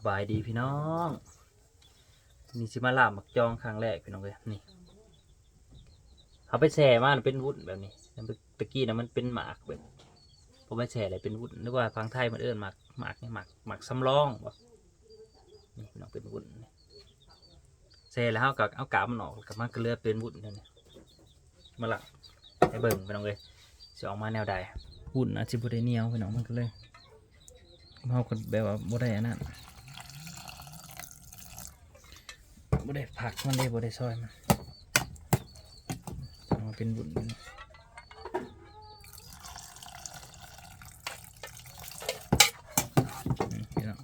สบายดีพี่น้องนี่สิมาลาบหมักจองครั้งแรกพี่น้องเลยนี่เอาไปแช่มาเป็นวุ้นแบบนี้แล้วตะกี้นะมันเป็นหมากแบบผมไปแช่อะไรเป็นวุ้นนึกว่าฟังไทยมันเอิ้นหมากหมากนี่หมากหมากสำรองบนี่พี่น้องเป็นวุ้นแช่แล้วเอากับเอากาบมันออกกับมันก็เลือเป็นวุ้นเท่านี้มาละให้เบิ่งพี่น้องเลยจะออกมาแนวใดวุ้นอาจจะบ่ได้เนียวพี่น้องมันก็เลยเฮาก็แบบว่าบ่ได้อันนั้น บ่ได้ผักมันเลยบ่ได้ซอยมันเอามาเป็นบุญนี่พี่น้อง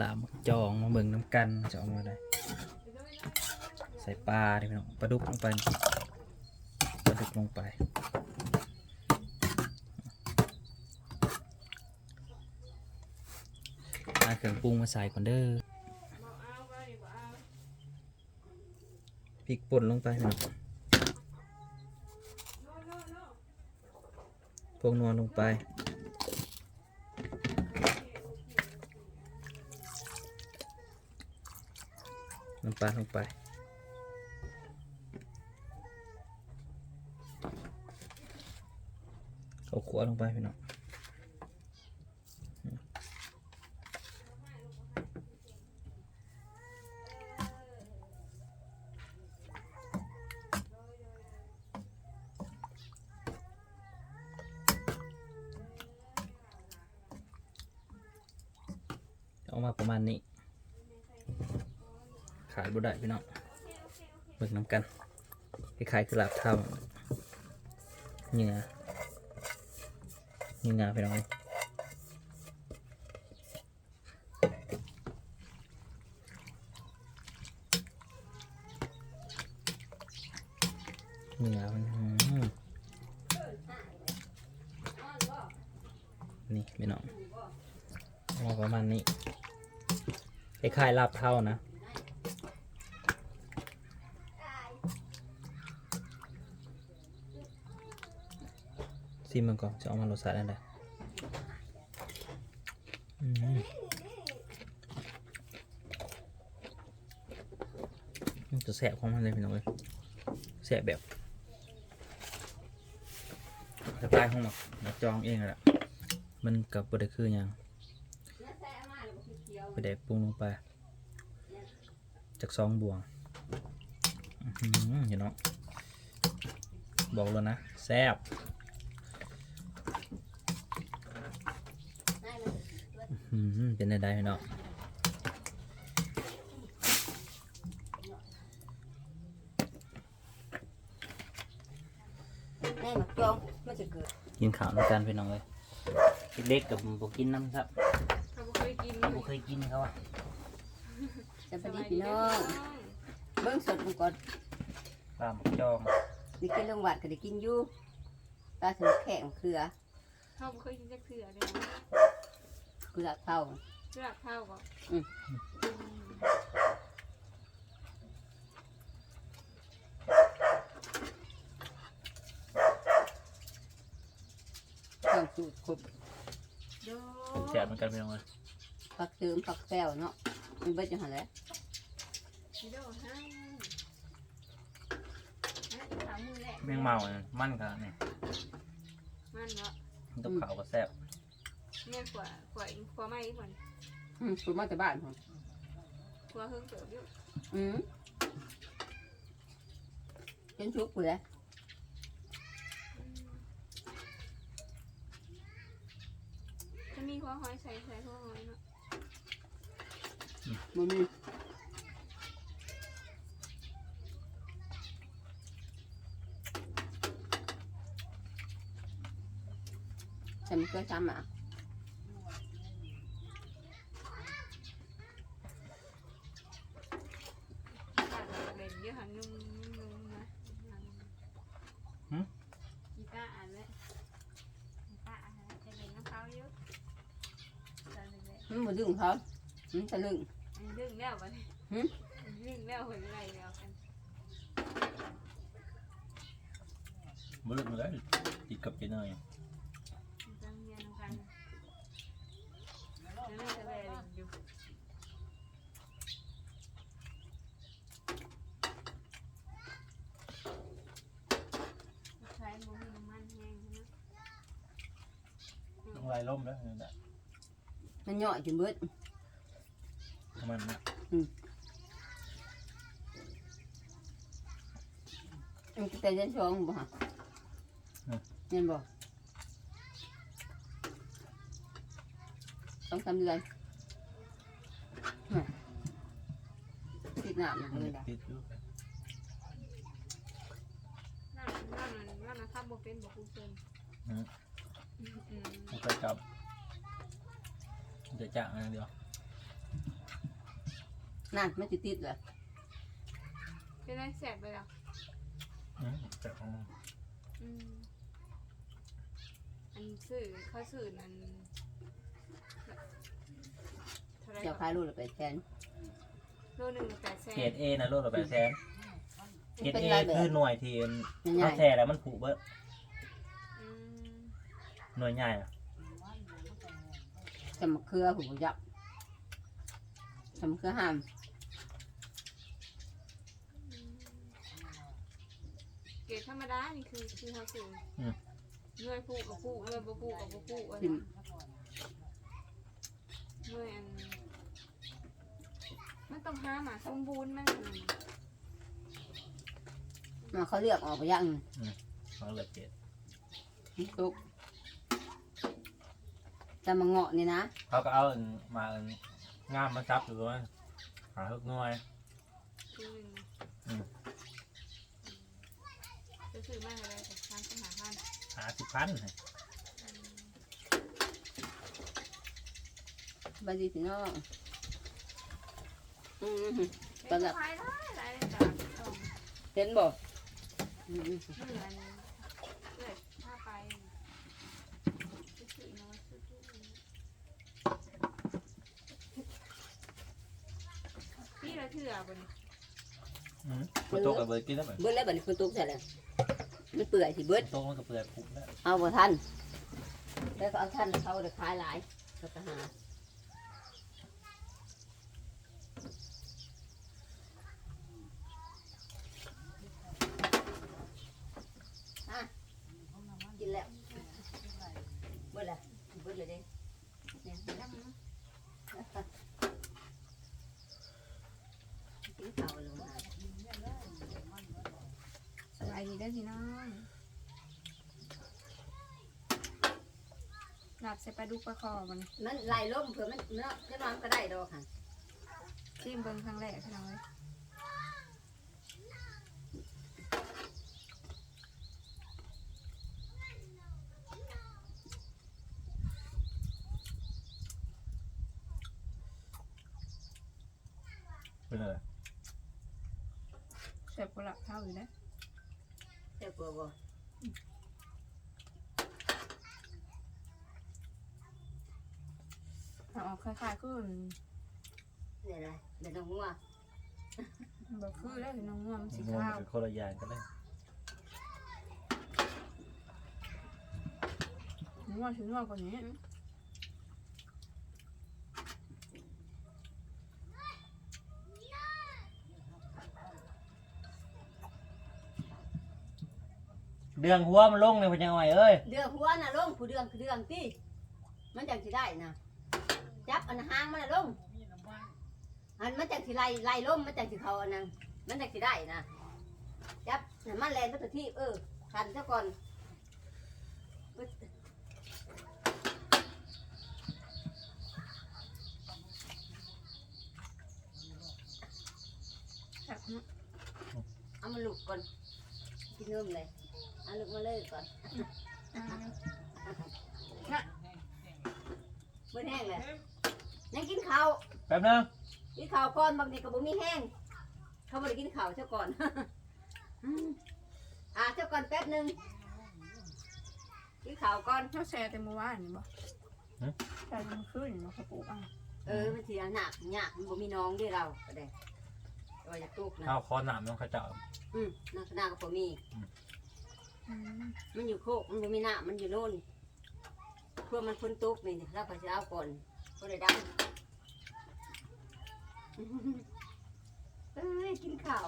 ลาบมจองมาเบิ่งน้ำกันจะเอามาได้ ใส่ปลาดิพี่น้องปลาดุกลงไปปลาดุกลงไปเอาเครื่องปรุงมาใส่ก่อนเด้อ พริกป่นลงไปหน่อยพวกนัวลงไป น้ำปลาลงไปเอาขวลงไปพี่น้อง มาประมาณนี้ ขายบ่ได้พี่น้องเบิกน้ำกันคล้ายๆคือลาบเท่าเนื้อเนื้อพี่น้องเนื้ออนี่พี่น้องเอามาประมาณนี้ คล้ายๆลาบเท่านะซิมมันก่อนจะเอามารสชาติได้อืมจะแสบของมันเลยพี่น้องเลยแสบแบบสไตล์ของหมักจองเองแหละมันกับบไดคือยัง ไปแดกปรุงลงไป จากซองบวงอื้อหือเห็นเนาะบอกแล้วนะแซ่บอืมเป็นได้ได้เนาะแม่หมักจองมันจะเกิดกินข้าวด้วยกันพี่น้องเลยเด็กๆกับบุกินน้ำครับเราบ่เคย กินบุเคยกินเขาอะจะพอดีพี่น้องเบิ้งสดมันก่อนปลาหมึกจองได้กินลงหวัดก็ได้กินอยู่ปลาสมุนแข็งเขือเราบ่เคยกินจักเถื่อเลยเกลือเท่าเลือกข้าวก่อนอืมเครื่องสูตรครบ โดแซ่บเหมือนกันพี่น้องเลย ผักเติมผักแก้วเนาะมันเบิดจังหันแหล้วโดให้ถามมือแหละแมงเมาเนี่ยมันกันนี่มันเนาะตุ๊กขาวก็แซ่บแม่ขวาขวาอีกขวาไม่อีกคนอืมสูตรมาแต่บ้านผมขวาเฮิงเกิดอยู่อืมจนชุกเลยจะมีหัวหอยใส่ใส่หัวหอยเนาะ มันมีฉันไม่เคยทำอะขาดเล่นเยอะหันนุ่มนุ่มนะกีตาร์อ่านเลยกีตาร์อ่านจะเล่นน้ำเขาเยอะจะเล่นเลยมันมาดึงเขามันจะลึงเรื่อง แล้วบัดนี้หึ วิ่งแล้วเพิ่นไล่แล้วกันเบิกมาแล้วติดกับเจนายจังเรีนนำกันแล้ะเรีอยู่ใช้บ่มีน้ำมันแห้งใช่ไหต้องลายล่มแล้วนี่นแหละมัน่อยจนเบิดทำไมมันน่ะ มันก็แต่ยันช่องบ่ฮะเห็นบ่ต้องทำเดือนน่ะติดหน้าอยู่มันเลยนะติดอยู่นั่นนั่นนั่นนั่นนะครับบ่เป็นบ่คุ้นเกินอืมอืมอืมมันก็จับมันจะจ่างอย่างเดียว นั่นมันติดติดเลยเป็นไรแสบไปแล้วอืมจับของมันอืมอันสื่อเขาสื่อนั้นเท่าไหรเจ้าก่ขาอนยรูดละแปดแสน โลหนึ่งแปดแสนเกรดเอนะโลละแปดแสนเกรดเป็นเอไรแบบ คือหน่วยที่ใหญ่เขาแช่แล้วมันผุเบิดอืมหน่วยใหญ่อะๆจะมาเครือผมยับจะมาเครือห้าม เก รดธรรมดานี่คือคือเขาสื่อเงื่อนผูกกับผูกเงื่อนบ่ผูกกับบ่ผูกอันทิมเงื่อนอันมันต้องหาหมาสมบูรณ์มันมาเขาเลือกออกไปยังของเหลือเกรดตุกจะมาเงาะนี่นะเขาก็เอาอันมาอันง่ามมาซับอยู่ด้วยหาฮึกหน่วยคือหนึ่งอืมจะ ซื้อมากอะไรแต่ทางสหพันธ์หาสิบพันบายดีพี่น้องอืมตอนแบบหลายหลายหลายจากต้องเห็นบ่อืมเหมือนเกิดถ้าไปซื้อน้อยซื้อพี่ละเถื่อบน อืมมาโตกับเบิร์ดกินแล้วแบบเบิดแล้วบัดนี้คนตุกใส่แล้วมันเปื่อยสิเบิดโตมันกับเปลือกผุแล้วเอาบ่ทันแล้วก็เอาทันเขาเดี๋ยวขายหลายก็ไปหาอะกินแล้วเบิดแล้วเบิดเลยเด้เนี่ยกินข้าวลงมา สบาย ดีได้พี่น้องหลับใส่ปลาดุกปลาคอมันมันไหลล่มเผื่อมันเนาะจะนอนก็ได้ดอกค่ะชิมเบิ้งครั้งแรกพี่น้องเลยเป็นอะไร เสิร์ฟกระเพราอยู่นะ เจ้าตัวบ่เอาออกคล้ายๆคือเดี๋ยวนะเดี๋ยวน้องงัวแบบคือได้พี่น้องง่วงสีงงขาวเป็นคนละอย่างกันเลยง่วงสีง่วงกว่านี้ เดืองหัวมันลงเลยพญาอ้อยเอ้ยเดืองหัวน่ะลงผู้เดืองคือเดืองที่มันจังสิได้นะจับอันหางมันน่ะลงอันมันจังสิไล่ไล่ลมมันจังสิเขาอันนั้นมันจังสิได้นะจับให้มันแลนไปตัวที่เออทันซะก่อนแบบนี้เอามาลูกก่อนกินนมเลย เอาลูกมาเลยก่อนอ่าเมื่อแห้งเลยยังกินข้าวแป๊บนึงกินข้าวก่อนบางทีก็บ่มีแห้ง เขาบ่ได้กินข้าวเจ้าก่อนอืมอ่าเจ้าก่อนแป๊บนึงกินข้าวก่อนเขาแชร์แต่เมื่อวานนี่บ่ใช่มันขึ้นมาขปูอะเออมันสิหนักหนักมันบ่มีน้องด้วยเราก็ได้ว่าจะตุกนะ เอาคอหนามน้องเขาเจ้าอืมนักหน้าก็บ่มีอ มมันอยู่โคกมันบ่มีหน้ามันอยู่โน่นเพื่อมันพ้นตุกนี่เราก็จะเอาก่อนก็ได้ดังเอ้ยกินข้าว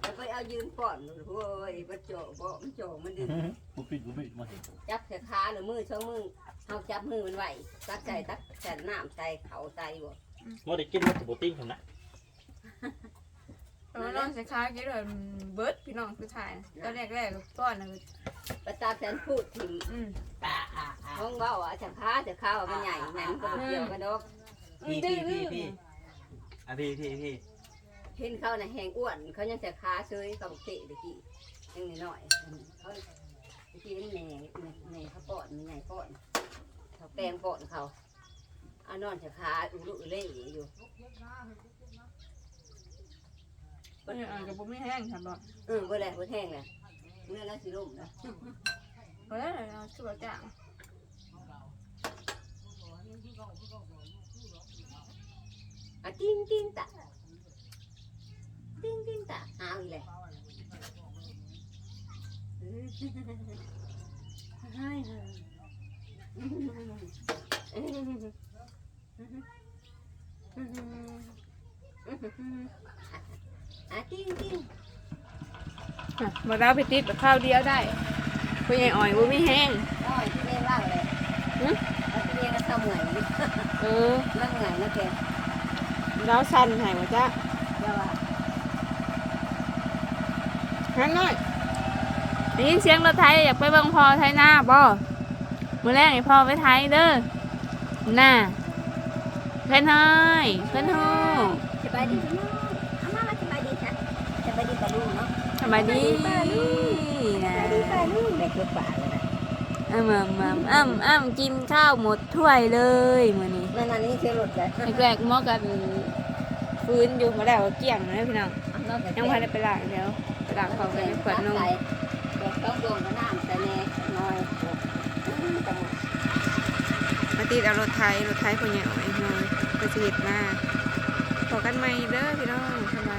แล้วไปเอายืนก่อนโอ้ยมันโจาะบ่มันโจาะมันดึงบุปิดบุปิดมาเห็นจับแต่ขาหรือมือช่องมือเฮาจับมือมันไว้ตักใส่ตักใส่น้ำใส่เขาใส่บ่บ่ได้กินมันสบูติ้งผมนะ แต่ว่าน้องสิค้ากินเลยเบิร์ดพี่น้องคือถ่ายตอนแรกแรกก้อนนะคือประตาแสนพูดถิ่มอืมห้องเว้าอะจะค้าจะข้าวมันใหญ่แม่นก็บ่เกี่ยวกันดอกพี่พี่พี่พี่อะพี่พี่พี่เห็นเขาน่ะแหงอ้วน เขายังจะค้าเฉยกับเตะตะกี้ยังน้อยๆเขาตะกี้มันแหน่แหน่เขาป้อนมันใหญ่ป้อนเขาแปลงป้อนเขาเอานอนจะค้าอุลุอุเล่อยู่ ก็ยังอ่านกับบุ้ไม่แห้งครับบอกเออบ่ได้บ่แห้งเลยเมื่อแล้วสิล่มนะเฮ้ยเราช่วยจ้างอะติ้งติ้งตะติ้งติ้งตะเอาอีกเลยให้เลยอ่ะติ้งติ้งมาเราไปติดแบบข้าวเดียวได้คุณยายอ่อยบุ้ไม่แห้งอ้อยที่เรียกว่าอะไรหึเอาที่เรียกก็เศร้าเหมือนเออนั่งเหมือนนะแกเราสั่นใหายว่าจ้าเดี๋ยวว่าฮันน้อยได้ยินเสียงรถไทยอยากไปเบิ่งพอไทยหน้าบ่มือแรกให้พ่อไปไทยเด้อหน้าเพื่อนเฮ้ยเพื่อนฮู้สบายดีพี่น้องอาม่ามาสบายดีจ้ะสบายดีปะลุง เนาะสบายดีสบายดีนะสบายดีปะลุงเด็กลูกป่าเลยนะอ้ำอ้ำอ้ำอ้ำอ้ำกินข้าวหมดถ้วยเลยมื้อนี้นั่นนั่นนี่เชื่อรถเลยแรกๆหมอกันฟื้นอยู่มาแล้วก็เกลี้ยงนะพี่น้องยังพันได้ไปล้างเดี๋ยวไปล้างเขากันขวดนมเด็กต้องโดนกระน้ำแต่แน่น้อยจังหวะมาติดเอารถไทยรถไทยคนใหญ่หน่อยหน่อยไปสิเห็ดมาพอกันใหม่เด้อพี่น้องสบาย